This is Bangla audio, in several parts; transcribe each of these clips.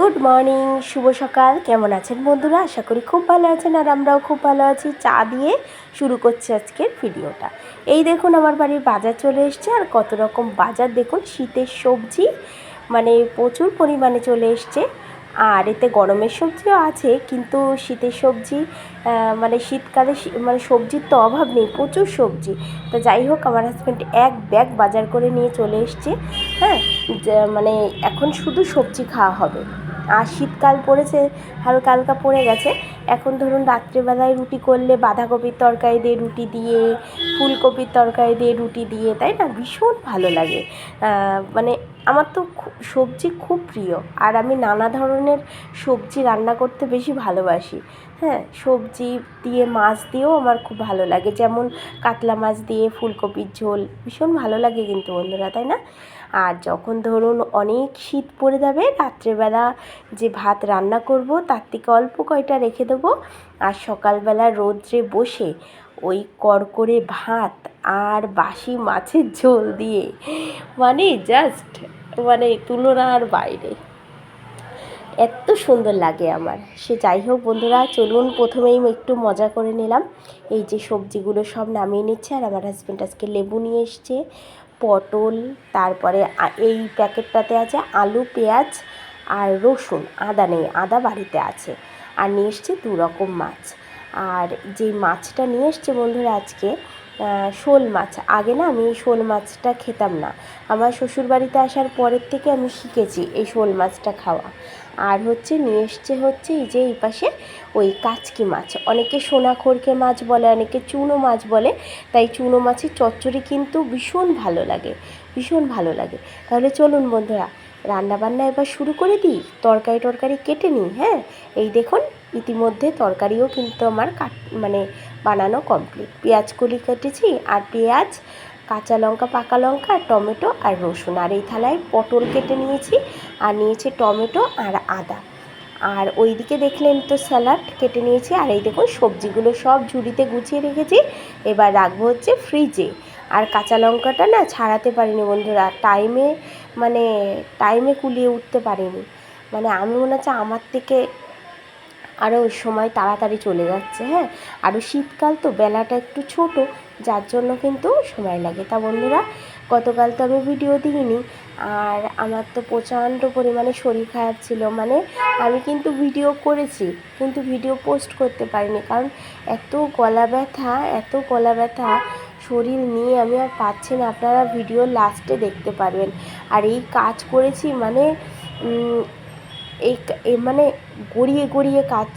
গুড মর্নিং, শুভ সকাল। কেমন আছেন বন্ধুরা? আশা করি খুব ভালো আছেন আর আমরাও খুব ভালো আছি। চা দিয়ে শুরু করছি আজকের ভিডিওটা। এই দেখুন, আমার বাড়ির বাজার চলে এসছে আর কত রকম বাজার দেখুন। শীতের সবজি মানে প্রচুর পরিমাণে চলে এসছে। আর এতে গরমের সবজিও আছে, কিন্তু শীতের সবজি মানে শীতকালে মানে সবজির তো অভাব নেই, প্রচুর সবজি। তো যাই হোক, আমার হাজব্যান্ড এক ব্যাগ বাজার করে নিয়ে চলে এসছে। হ্যাঁ মানে এখন শুধু সবজি খাওয়া হবে। আর শীতকাল পড়েছে, হালকা হালকা পড়ে গেছে। এখন ধরুন রাত্রেবেলায় রুটি করলে বাঁধাকপির তরকারি দিয়ে রুটি দিয়ে, ফুলকপির তরকারি দিয়ে রুটি দিয়ে, তাই না? ভীষণ ভালো লাগে। মানে আমার তো সবজি খুব প্রিয়। আর আমি নানা ধরনের সবজি রান্না করতে বেশি ভালোবাসি। হ্যাঁ সবজি দিয়ে, মাছ দিয়েও আমার খুব ভালো লাগে। যেমন কাতলা মাছ দিয়ে ফুলকপির ঝোল, ভীষণ ভালো লাগে কিন্তু বন্ধুরা, তাই না? আর যখন ধরুন অনেক শীত পড়ে যাবে, রাত্রেবেলা যে ভাত রান্না করব, তার থেকে অল্প কয়টা রেখে দেবো। আর সকালবেলা রোদ্রে বসে ওই কড়কড়ে ভাত আর বাসি মাছের ঝোল দিয়ে মানে জাস্ট মানে তুলনার বাইরে। এত সুন্দর লাগে আমার। সে যাই হোক বন্ধুরা, চলুন প্রথমেই একটু মজা করে নিলাম। এই যে সবজিগুলো সব নামিয়ে নিচ্ছে আর আমার হাজব্যান্ড আজকে লেবু নিয়ে এসছে। পটল, তারপরে এই প্যাকেটটাতে আছে আলু, পেঁয়াজ আর রসুন। আদা নেই, আদা বাড়িতে আছে। আর নিয়ে এসছে দু রকম মাছ। আর যে মাছটা নিয়ে এসছে বন্ধুরা আজকে শোল মাছ। আগে না আমি এই শোল মাছটা খেতাম না। আমার শ্বশুর বাড়িতে আসার পরের থেকে আমি শিখেছি এই শোল মাছটা খাওয়া। আর হচ্ছে নিয়ে এসছে হচ্ছে এই যে এই পাশে ওই কাচকি মাছ। অনেকে সোনা খড়কে মাছ বলে, অনেকে চুনো মাছ বলে। তাই চুনো মাছের চচ্চড়ি কিন্তু ভীষণ ভালো লাগে, ভীষণ ভালো লাগে। তাহলে চলুন বন্ধুরা, রান্নাবান্না এবার শুরু করে দিই। তরকারি টরকারি কেটে নিই হ্যাঁ? এই দেখুন, ইতিমধ্যে তরকারিও কিন্তু আমার কাট মানে বানানো কমপ্লিট পেঁয়াজ কলি কেটেছি আর পেঁয়াজ, কাঁচা লঙ্কা, পাকা লঙ্কা, টমেটো আর রসুন। আর এই থালায় পটল কেটে নিয়েছি আর নিয়েছি টমেটো আর আদা। আর ওইদিকে দেখলেন তো স্যালাড কেটে নিয়েছি। আর এই দেখুন সবজিগুলো সব ঝুড়িতে গুছিয়ে রেখেছি। এবার রাখব হচ্ছে ফ্রিজে আর কাঁচা লঙ্কাটা না ছাড়াতে পারিনি বন্ধুরা। টাইমে মানে টাইমে কুলিয়ে উঠতে পারিনি। মানে আমি মনে হচ্ছে আমার থেকে আরও সময় তাড়াতাড়ি চলে যাচ্ছে হ্যাঁ? আরও শীতকাল তো বেলাটা একটু ছোট, যার জন্য কিন্তু সময় লাগে। তা বন্ধুরা, গতকাল তো আমি ভিডিও দিইনি, আর আমার তো প্রচণ্ড পরিমাণে শরীর খারাপ ছিল। মানে আমি কিন্তু ভিডিও করেছি, কিন্তু ভিডিও পোস্ট করতে পারিনি, কারণ এত গলা ব্যথা, এত গলা ব্যথা শরীর নিয়ে আমি আর পাচ্ছি না। আপনারা ভিডিও লাস্টে দেখতে পারবেন। আর এই কাজ করেছি মানে এই মানে গড়িয়ে গড়িয়ে কাজ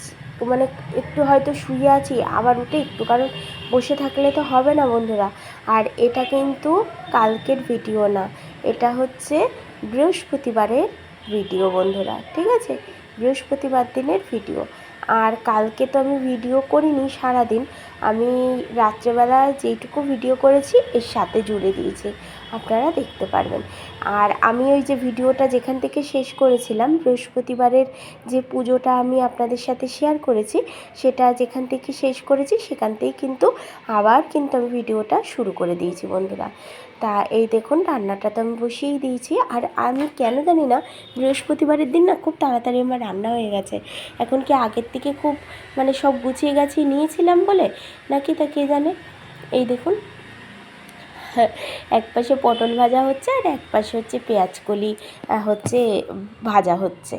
মানে একটু হয়তো শুয়ে আছি, আবার উঠে একটু, কারণ বসে থাকলে তো হবে না বন্ধুরা। আর এটা কিন্তু কালকের ভিডিও না, এটা হচ্ছে বৃহস্পতিবারের ভিডিও বন্ধুরা, ঠিক আছে? বৃহস্পতিবার দিনের ভিডিও আর কালকে তো আমি ভিডিও করিনি সারাদিন, আমি রাত্রেবেলা যেইটুকু ভিডিও করেছি, এর সাথে জুড়ে দিয়েছি। আপনারা দেখতে পারবেন। আর আমি ওই যে ভিডিওটা যেখান থেকে শেষ করেছিলাম, বৃহস্পতিবারের যে পুজোটা আমি আপনাদের সাথে শেয়ার করেছি, সেটা যেখান থেকে শেষ করেছি, সেখান থেকেই কিন্তু আবার কিন্তু আমি ভিডিওটা শুরু করে দিয়েছি বন্ধুরা। তা এই দেখুন, রান্নাটা তো আমি বসিয়েই দিয়েছি। আর আমি কেন জানি না, বৃহস্পতিবারের দিন না খুব তাড়াতাড়ি আমার রান্না হয়ে গেছে। এখন কি আগের থেকে খুব মানে সব গুছিয়ে গাছিয়ে নিয়েছিলাম বলে? নাকি তা কে জানে? এই দেখুন এক পাশে পটল ভাজা হচ্ছে আর এক পাশে হচ্ছে পেঁয়াজ কলি হচ্ছে ভাজা হচ্ছে।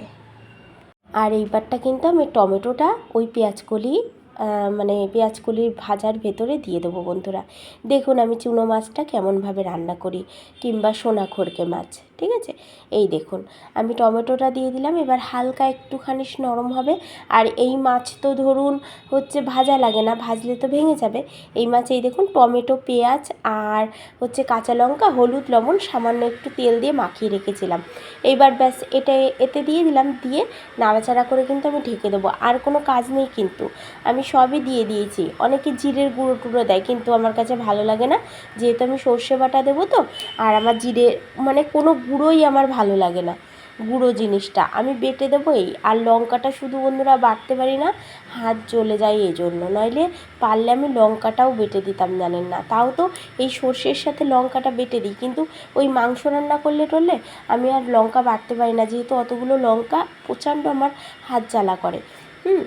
আর এইবারটা কিন্তু আমি টমেটোটা ওই পেঁয়াজ কলি মানে পেঁয়াজ কলির ভাজার ভেতরে দিয়ে দেবো বন্ধুরা। দেখুন আমি চুনো মাছটা কেমনভাবে রান্না করি, কিংবা সোনা খড়কে মাছ। ঠিক আছে? এই দেখুন, আমি টমেটোটা দিয়ে দিলাম, এবার হালকা একটুখানি নরম হবে। আর এই মাছ তো ধরুন হচ্ছে ভাজা লাগে না, ভাজলে তো ভেঙে যাবে। এই মাছ, এই দেখুন, টমেটো, পেঁয়াজ আর হচ্ছে কাঁচা লঙ্কা, হলুদ, লবণ, সামান্য একটু তেল দিয়ে মাখিয়ে রেখেছিলাম। এইবার ব্যাস, এটা এতে দিয়ে দিলাম, দিয়ে নাড়াচাড়া করে কিন্তু আমি ঢেকে দেবো। আর কোনো কাজ নেই কিন্তু। আমি সবই দিয়ে দিয়েছি। অনেকে জিরের গুঁড়ো টুড়ো দেয়, কিন্তু আমার কাছে ভালো লাগে না। যেহেতু আমি সর্ষে বাটা দেবো তো, আর আমার জিরে মানে কোনো গুঁড়োই আমার ভালো লাগে না, গুঁড়ো জিনিসটা। আমি বেটে দেবো এই, আর লঙ্কাটা শুধু বন্ধুরা বাটতে পারি না, হাত জ্বলে যায় এই জন্য নইলে পারলে আমি লঙ্কাটাও বেটে দিতাম, জানেন না। তাও তো এই সর্ষের সাথে লঙ্কাটা বেটে দিই, কিন্তু ওই মাংস রান্না করলে টরলে আমি আর লঙ্কা বাটতে পারি না, যেহেতু অতগুলো লঙ্কা প্রচণ্ড আমার হাত জ্বালা করে। হুম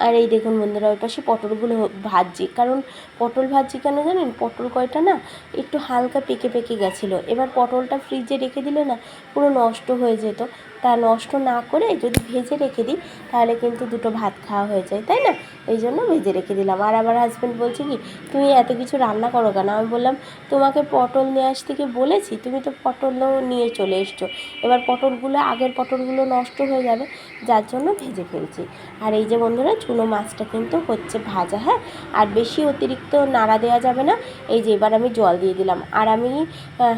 আর এই দেখুন বন্ধুরা, ওই পাশে পটলগুলো ভাজছি। কারণ পটল ভাজছি কেন জানেন? পটল কয়টা না একটু হালকা পেকে পেকে গেছিল। এবার পটলটা ফ্রিজে রেখে দিলে না পুরো নষ্ট হয়ে যেত। তা নষ্ট না করে যদি ভেজে রেখে দিই, তাহলে কিন্তু দুটো ভাত খাওয়া হয়ে যায়, তাই না? এই জন্য ভেজে রেখে দিলাম। আর আমার হাজব্যান্ড বলছে কি, তুমি এত কিছু রান্না করো কেন? আমি বললাম, তোমাকে পটল নিয়ে আসতে কি বলেছি, তুমি তো পটলও নিয়ে চলে এসছো। এবার পটলগুলো, আগের পটলগুলো নষ্ট হয়ে যাবে, যার জন্য ভেজে ফেলছি। আর এই যে বন্ধুরা, চুনো মাছটা কিন্তু হচ্ছে ভাজা হ্যাঁ? আর বেশি অতিরিক্ত নাড়া দেওয়া যাবে না। এই যে এবার আমি জল দিয়ে দিলাম। আর আমি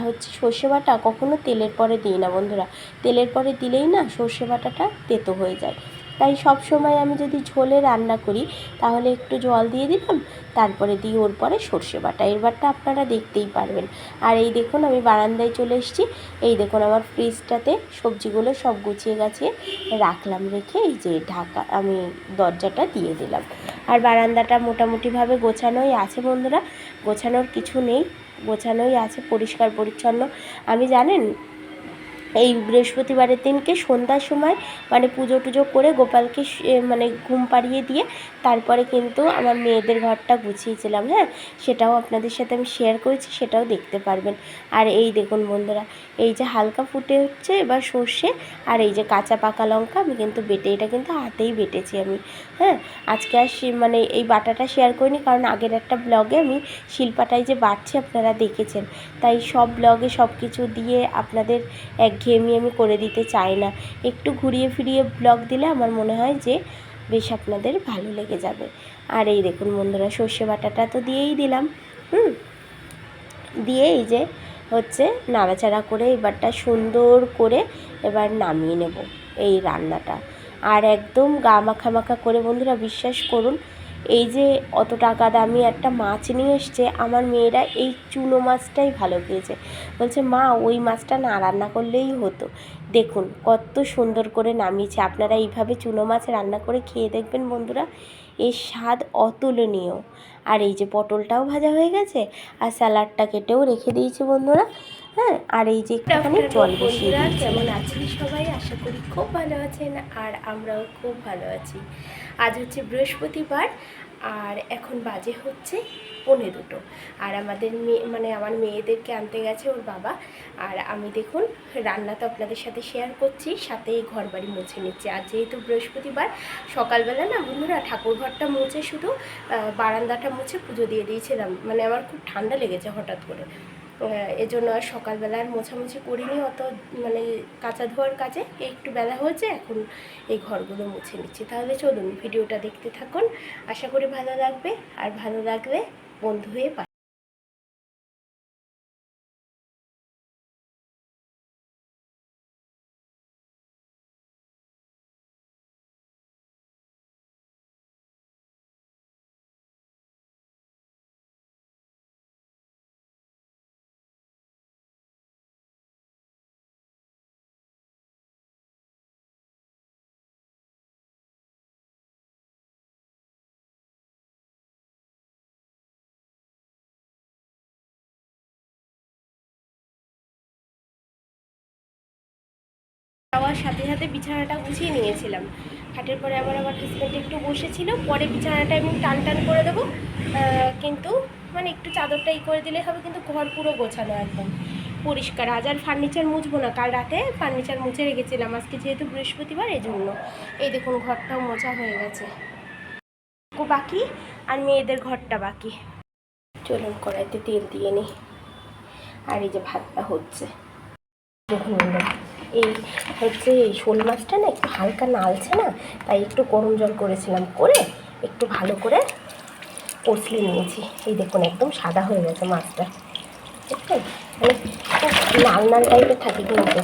হচ্ছে সর্ষে বাটা কখনো তেলের পরে দিই না বন্ধুরা। তেলের পরে দিলেই না সর্ষে বাটাটা তেতো হয়ে যায়। তাই সব সময় আমি যদি ঝোলে রান্না করি, তাহলে একটু জল দিয়ে দিলাম, তারপরে দিই ওর পরে সর্ষে বাটা। এবারটা আপনারা দেখতেই পারবেন। আর এই দেখুন আমি বারান্দায় চলে এসেছি। এই দেখুন আমার ফ্রিজটাতে সবজিগুলো সব গুছিয়ে গাছিয়ে রাখলাম রেখে এই যে ঢাকা, আমি দরজাটা দিয়ে দিলাম। আর বারান্দাটা মোটামুটিভাবে গোছানোই আছে বন্ধুরা। গোছানোর কিছু নেই। গোছানোই আছে, পরিষ্কার পরিচ্ছন্ন। আমি জানেন এই বৃহস্পতিবারের দিনকে সন্ধ্যার সময় মানে পুজো টুজো করে গোপালকে মানে ঘুম পাড়িয়ে দিয়ে তারপরে কিন্তু আমার মেয়েদের ঘরটা গুছিয়েছিলাম হ্যাঁ? সেটাও আপনাদের সাথে আমি শেয়ার করেছি, সেটাও দেখতে পারবেন। আর এই দেখুন বন্ধুরা, এই যে হালকা ফুটে হচ্ছে এবার সর্ষে, আর এই যে কাঁচা পাকা লঙ্কা, আমি কিন্তু বেটে, এটা কিন্তু হাতেই বেটেছি আমি হ্যাঁ? আজকে আর মানে এই বাটাটা শেয়ার করিনি, কারণ আগের একটা ব্লগে আমি শিল্পাটাই যে বাটছি আপনারা দেখেছেন। তাই সব ব্লগে সব কিছু দিয়ে আপনাদের এক ঘেয়েমি আমি করে দিতে চাই না। একটু ঘুরিয়ে ফিরিয়ে ব্লগ দিলে আমার মনে হয় যে বেশ আপনাদের ভালো লেগে যাবে। আর এই দেখুন বন্ধুরা, সর্ষে বাটাটা তো দিয়েই দিলাম, হুম? দিয়ে এই যে হচ্ছে নাড়াচাড়া করে এবারটা সুন্দর করে এবার নামিয়ে নেব এই রান্নাটা। আর একদম গা মাখা মাখা করে বন্ধুরা, বিশ্বাস করুন এই যে অত টাকা দামি একটা মাছ নিয়ে এসছে, আমার মেয়েরা এই চুনো মাছটাই ভালো খেয়েছে। বলছে, মা, ওই মাছটা না রান্না করলেই হতো। দেখুন, কত সুন্দর করে নামিয়েছে। আপনারা এইভাবে চুনো মাছ রান্না করে খেয়ে দেখবেন বন্ধুরা, এর স্বাদ অতুলনীয়। আর এই যে পটলটাও ভাজা হয়ে গেছে, আর স্যালাডটা কেটেও রেখে দিয়েছি বন্ধুরা। হ্যাঁ আর এই যে একটুখানি জল বসিয়ে কেমন আছেন সবাই? আশা করি খুব ভালো আছেন আর আমরাও খুব ভালো আছি। আজ হচ্ছে বৃহস্পতিবার আর এখন বাজে হচ্ছে পনে দুটো। আর আমাদের মেয়ে মানে আমার মেয়েদেরকে আনতে গেছে ওর বাবা। আর আমি দেখুন রান্না তো আপনাদের সাথে শেয়ার করছি সাথে ঘর বাড়ি মুছে নিচ্ছি। আর যেহেতু বৃহস্পতিবার সকালবেলা না বন্ধুরা ঠাকুর ঘরটা মুছে শুধু বারান্দাটা মুছে পুজো দিয়ে দিয়েছিলাম। মানে আমার খুব ঠান্ডা লেগেছে হঠাৎ করে। এজন্য আর সকালবেলা আর মোছামুছি করিনি, অত মানে কাঁচা ধোয়ার কাজে। একটু বেলা হয়েছে, এখন এই ঘরগুলো মুছে নিচ্ছি। তাহলে চলুন, ভিডিওটা দেখতে থাকুন। আশা করি ভালো লাগবে, আর ভালো লাগলে বন্ধু হয়ে যাওয়ার সাথে সাথে বিছানাটা গুছিয়ে নিয়েছিলাম। খাটের পরে আবার আমার হাজব্যান্ড একটু বসেছিল, পরে বিছানাটা আমি টান টান করে দেবো। কিন্তু মানে একটু চাদরটা ই করে দিলে হবে, কিন্তু ঘর পুরো গোছানো একদম। পরিষ্কার, আজ আর ফার্নিচার মুছবো না, কাল রাতে ফার্নিচার মুছে রেখেছিলাম, আজকে যেহেতু বৃহস্পতিবার এই জন্য এই দেখুন, ঘরটাও মোছা হয়ে গেছে। বাকি, আর মেয়েদের ঘরটা বাকি। চলুন, কড়াইতে তেল দিয়ে নিই। আর এই যে ভাতটা হচ্ছে। দেখুন এই হচ্ছে এই শোল মাছটা না একটু হালকা নালছে না, তাই একটু গরম জল করেছিলাম করে একটু ভালো করে কষলে নিয়েছি। এই দেখুন, একদম সাদা হয়ে গেছে মাছটা। বুঝছেন মানে খুব লাল লাল টাইপের থাকে কিন্তু।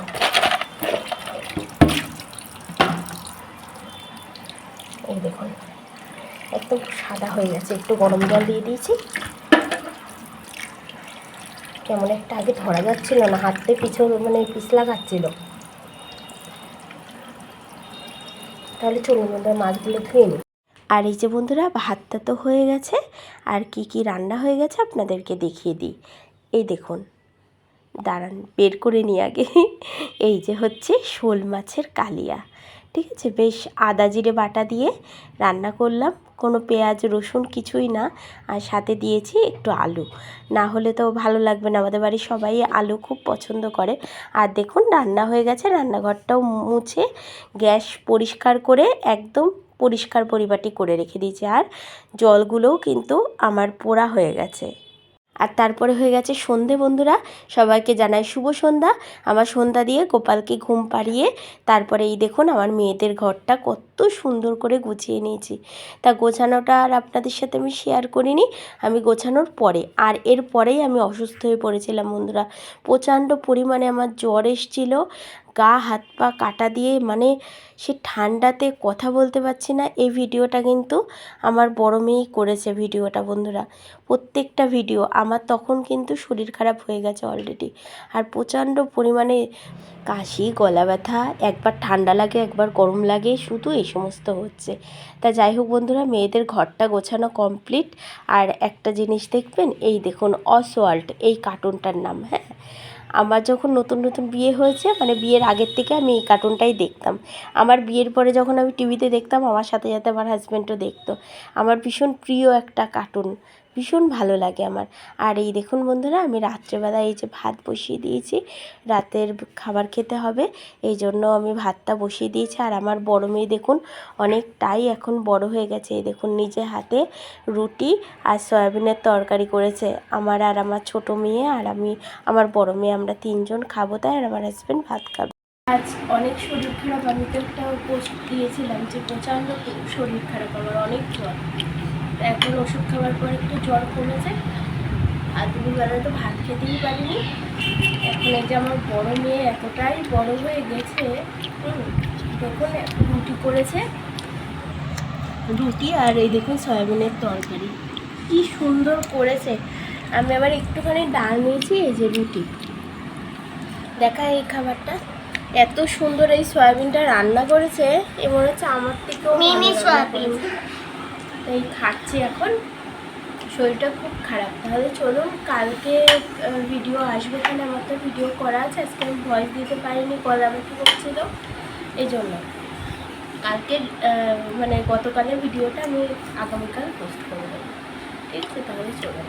এই দেখুন, একদম সাদা হয়ে গেছে। একটু গরম জল দিয়ে দিয়েছি। কেমন একটা আগে ধরা যাচ্ছিল না, হাতে পিছন মানে পিছলা খাচ্ছিল। তাহলে চলুন বন্ধুরা, মাছগুলো ধুয়ে নিই। আর এই যে বন্ধুরা, ভাতটা তো হয়ে গেছে। আর কি কি রান্না হয়ে গেছে আপনাদেরকে দেখিয়ে দিই। এই দেখুন, দাঁড়ান, বের করে নিই আগে। এই যে হচ্ছে শোল মাছের কালিয়া। ঠিক আছে? বেশ আদা জিরে বাটা দিয়ে রান্না করলাম। কোনো পেঁয়াজ, রসুন কিছুই না। আর সাথে দিয়েছি একটু আলু। না হলে তো ভালো লাগবে না। আমাদের বাড়ির সবাই আলু খুব পছন্দ করে। আর দেখুন, রান্না হয়ে গেছে। রান্নাঘরটাও মুছে গ্যাস পরিষ্কার করে একদম পরিষ্কার পরিপাটি করে রেখে দিয়েছি। আর জলগুলোও কিন্তু আমার পোড়া হয়ে গেছে। আর তারপরে হয়ে গেছে সন্ধে বন্ধুরা। সবাইকে জানাই শুভ সন্ধ্যা। আমার সন্ধ্যা দিয়ে গোপালকে ঘুম পাড়িয়ে তারপরে এই দেখুন আমার মেয়েদের ঘরটা কত সুন্দর করে গুছিয়ে নিয়েছি। তা গোছানোটা আর আপনাদের সাথে আমি শেয়ার করিনি, আমি গোছানোর পরে। আর এর পরেই আমি অসুস্থ হয়ে পড়েছিলাম বন্ধুরা। প্রচণ্ড পরিমাণে আমার জ্বর এসেছিল। গা, হাত, পা কাটা দিয়ে মানে সে ঠান্ডাতে কথা বলতে পারছি না। এই ভিডিওটা কিন্তু আমার বড় মেয়েই করেছে ভিডিওটা বন্ধুরা। প্রত্যেকটা ভিডিও আমার তখন কিন্তু শরীর খারাপ হয়ে গেছে অলরেডি আর প্রচণ্ড পরিমাণে কাশি, গলা ব্যথা, একবার ঠান্ডা লাগে, একবার গরম লাগে, শুধু এই সমস্ত হচ্ছে। তা যাই হোক বন্ধুরা, মেয়েদের ঘরটা গোছানো কমপ্লিট আর একটা জিনিস দেখবেন, এই দেখুন অসওয়াল্ট এই কার্টুনটার নাম হ্যাঁ? আমার যখন নতুন নতুন বিয়ে হয়েছে মানে বিয়ের আগের থেকে আমি এই কার্টুনটাই দেখতাম। আমার বিয়ের পরে যখন আমি টিভিতে দেখতাম, আমার সাথে সাথে আমার হাজব্যান্ডও দেখতো। আমার ভীষণ প্রিয় একটা কার্টুন ভীষণ ভালো লাগে আমার। আর এই দেখুন বন্ধুরা, আমি রাত্রেবেলা এই যে ভাত বসিয়ে দিয়েছি, রাতের খাবার খেতে হবে, এই জন্য আমি ভাতটা বসিয়ে দিয়েছি। আর আমার বড় মেয়ে দেখুন, অনেকটাই এখন বড় হয়ে গেছে। এই দেখুন, নিজে হাতে রুটি আর সয়াবিনের তরকারি করেছে। আমার আর আমার ছোট মেয়ে আর আমি, আমার বড় মেয়ে, আমরা তিনজন খাব, তাই আর আমার হাজব্যান্ড ভাত খাবে। আজ অনেক শরীর খারাপ, আমি তো একটা পোস্ট দিয়েছিলাম যে প্রচণ্ড শরীর খারাপ, আমার অনেক জ্বর। এখন ওষুধ খাওয়ার পর একটু জ্বর কমেছে। আর দুপুরবেলা তো ভাত খেতেই পারিনি। এখন এই যে আমার বড় মেয়ে এতটাই বড় হয়ে গেছে দেখুন রুটি করেছে। রুটি আর এই দেখুন সয়াবিনের তরকারি। কি সুন্দর করেছে। আমি আবার একটুখানি ডাল নিয়েছি এই যে রুটি। দেখা এই খাবারটা। এত সুন্দর এই সয়াবিনটা রান্না করেছে এ মনে হচ্ছে আমার থেকেও সয়াবিন। তাই খাচ্ছি এখন। শরীরটা খুব খারাপ। তাহলে চলুন, কালকে ভিডিও আসবে তাহলে আমার তো ভিডিও করা আছে। আজকে আমি ভয়েস দিতে পারিনি গলা ব্যথা করছিল। এই জন্য। কালকে মানে গতকালের ভিডিওটা আমি আগামীকাল পোস্ট করে দেবো ঠিক আছে, তাহলে চলুন।